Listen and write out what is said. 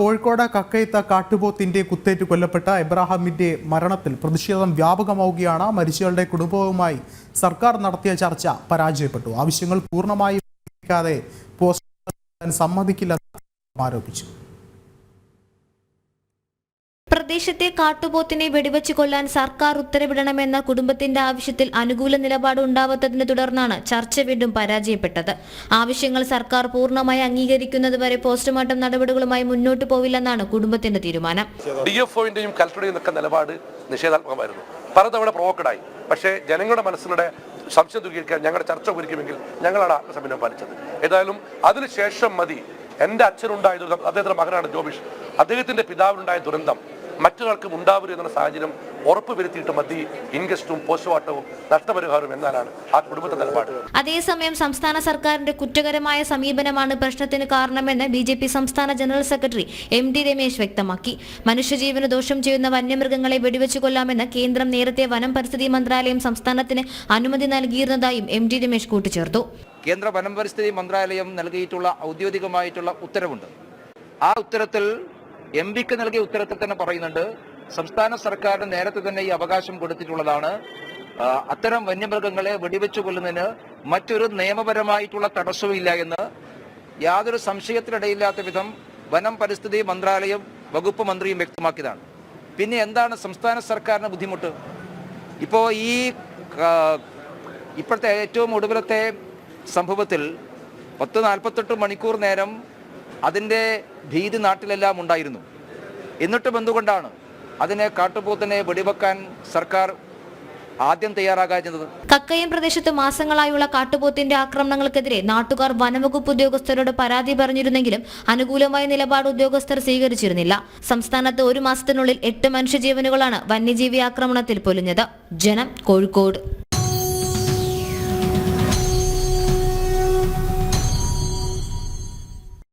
കോഴിക്കോട് കക്കയത്ത കാട്ടുപോത്തിന്റെ കുത്തേറ്റ് കൊല്ലപ്പെട്ട എബ്രാഹാമിന്റെ മരണത്തിൽ പ്രതിഷേധം വ്യാപകമാവുകയാണ്. മരിച്ചവരുടെ കുടുംബവുമായി സർക്കാർ നടത്തിയ ചർച്ച പരാജയപ്പെട്ടു. ആവശ്യങ്ങൾ പൂർണമായി സമ്മതിക്കില്ല ആരോപിച്ചു. പ്രദേശത്തെ കാട്ടുപോത്തിനെ വെടിവെച്ച് കൊല്ലാൻ സർക്കാർ ഉത്തരവിടണമെന്ന കുടുംബത്തിന്റെ ആവശ്യത്തിൽ അനുകൂല നിലപാട് ഉണ്ടാവാത്തതിനെ തുടർന്നാണ് ചർച്ച വീണ്ടും പരാജയപ്പെട്ടത്. ആവശ്യങ്ങൾ സർക്കാർ പൂർണമായി അംഗീകരിക്കുന്നതുവരെ പോസ്റ്റ്മോർട്ടം നടപടികളുമായി മുന്നോട്ട് പോവില്ലെന്നാണ് കുടുംബത്തിന്റെ തീരുമാനം. ഡി എഫ് ഒന്റെയും കലക്ടറുടെയും ഒക്കെ നിലപാട് നിഷേധാത്മകമായിരുന്നു. പലതവണ പ്രൊവോക്കഡായി. പക്ഷേ ജനങ്ങളുടെ മനസ്സിലൂടെ സംശയം ദൂരീകരിക്കാൻ ഞങ്ങളുടെ ചർച്ച ഒരുക്കുമെങ്കിൽ ഞങ്ങളാണ് ആത്മസമീപനം പാലിച്ചത്. ഏതായാലും അതിനുശേഷം മതി. എന്റെ അച്ഛനുണ്ടായ ദുരിതം അദ്ദേഹത്തിന്റെ മകനാണ് ജോബിഷ്. അദ്ദേഹത്തിന്റെ പിതാവിനുണ്ടായ ദുരന്തം മറ്റൊരാൾക്കും ഉണ്ടാവരുത് എന്നുള്ള സാഹചര്യം ഉറപ്പുവരുത്തിയിട്ട് മതി. ഇൻകസ്റ്റും പോസ്റ്റ്മോർട്ടവും നഷ്ടപരിഹാരവും എന്നാലാണ് ആ കുടുംബത്തെ നിലപാട്. അതേസമയം സംസ്ഥാന സർക്കാരിന്റെ കുറ്റകരമായ സമീപനമാണ് പ്രശ്നത്തിന് കാരണമെന്ന് ബി ജെ പി സംസ്ഥാന general secretary M D Ramesh വ്യക്തമാക്കി. മനുഷ്യജീവന ദോഷം ചെയ്യുന്ന വന്യമൃഗങ്ങളെ വെടിവെച്ചു കൊല്ലാമെന്ന് കേന്ദ്രം നേരത്തെ വനം പരിസ്ഥിതി മന്ത്രാലയം സംസ്ഥാനത്തിന് അനുമതി നൽകിയിരുന്നതായും എം ഡി രമേശ് കൂട്ടിച്ചേർത്തു. കേന്ദ്ര വനം പരിസ്ഥിതി മന്ത്രാലയം നൽകിയിട്ടുള്ള ഔദ്യോഗികമായിട്ടുള്ള ഉത്തരവുണ്ട്. ആ ഉത്തരത്തിൽ എം പിക്ക് നൽകിയ ഉത്തരത്തിൽ തന്നെ പറയുന്നുണ്ട് സംസ്ഥാന സർക്കാരിന് നേരത്തെ തന്നെ ഈ അവകാശം കൊടുത്തിട്ടുള്ളതാണ്. അത്തരം വന്യമൃഗങ്ങളെ വെടിവെച്ചു കൊല്ലുന്നതിന് മറ്റൊരു നിയമപരമായിട്ടുള്ള തടസ്സവും ഇല്ല എന്ന്. യാതൊരു സംശയത്തിനിടയില്ലാത്ത വിധം വനം പരിസ്ഥിതി മന്ത്രാലയം വകുപ്പ് മന്ത്രിയും വ്യക്തമാക്കിയതാണ്. പിന്നെ എന്താണ് സംസ്ഥാന സർക്കാരിന് ബുദ്ധിമുട്ട്? ഇപ്പോൾ ഈ ഇപ്പോഴത്തെ ഏറ്റവും ഒടുവിലത്തെ സംഭവത്തിൽ പത്ത് നാൽപ്പത്തെട്ട് മണിക്കൂർ നേരം അതിന്റെ ഭീതി നാട്ടിലെല്ലാം ഉണ്ടായിരുന്നു. എന്നിട്ടും എന്തുകൊണ്ടാണ് അതിനെ കാട്ടുപോത്തിനെ വെടിവെക്കാൻ സർക്കാർ ആദ്യം തയ്യാറാകാഞ്ഞത് കക്കയം പ്രദേശത്ത് മാസങ്ങളായുള്ള കാട്ടുപോത്തിന്റെ ആക്രമണങ്ങൾക്കെതിരെ നാട്ടുകാർ വനവകുപ്പ് ഉദ്യോഗസ്ഥരോട് പരാതി പറഞ്ഞിരുന്നെങ്കിലും അനുകൂലമായ നിലപാട് ഉദ്യോഗസ്ഥർ സ്വീകരിച്ചിരുന്നില്ല. സംസ്ഥാനത്ത് ഒരു മാസത്തിനുള്ളിൽ എട്ട് മനുഷ്യജീവനുകളാണ് വന്യജീവി ആക്രമണത്തിൽ പൊലിഞ്ഞത്. ജനം കോഴിക്കോട്.